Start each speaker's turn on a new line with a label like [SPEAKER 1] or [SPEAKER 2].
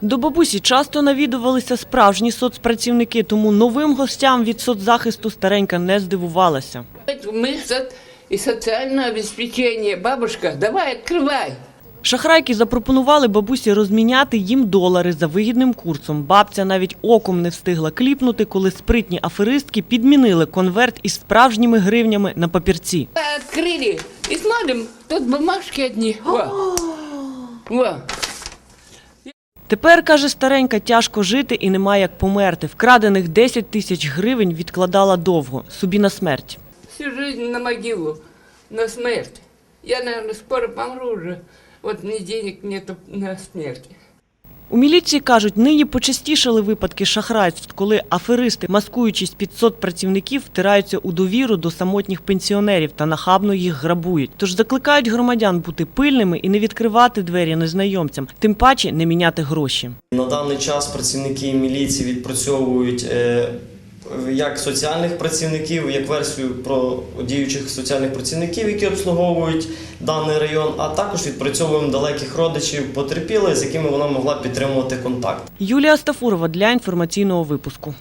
[SPEAKER 1] До бабусі часто навідувалися справжні соцпрацівники, тому новим гостям від соцзахисту старенька не здивувалася.
[SPEAKER 2] Мы со- и социальное обеспечение. Бабушка, давай, открывай.
[SPEAKER 1] Шахрайки запропонували бабусі розміняти їм долари за вигідним курсом. Бабця навіть оком не встигла кліпнути, коли спритні аферистки підмінили конверт із справжніми гривнями на папірці.
[SPEAKER 2] Открыли. И смотрим, тут бумажки одни. Во. Во.
[SPEAKER 1] Тепер, каже старенька, тяжко жити і нема як померти. Вкрадених 10 тисяч гривень відкладала довго, собі на смерть.
[SPEAKER 2] Всю жизнь на могилу, на смерть. Я, мабуть, скоро помру вже. От ні денег нету на смерть.
[SPEAKER 1] У міліції кажуть, нині почастішали випадки шахрайств, коли аферисти, маскуючись під соцпрацівників, втираються у довіру до самотніх пенсіонерів та нахабно їх грабують. Тож закликають громадян бути пильними і не відкривати двері незнайомцям, тим паче не міняти гроші.
[SPEAKER 3] На даний час працівники міліції відпрацьовують е, як соціальних працівників, як версію про діючих соціальних працівників, які обслуговують даний район, а також відпрацьовуємо далеких родичів потерпілих, з якими вона могла підтримувати контакт.
[SPEAKER 1] Юлія Стафурова для інформаційного випуску.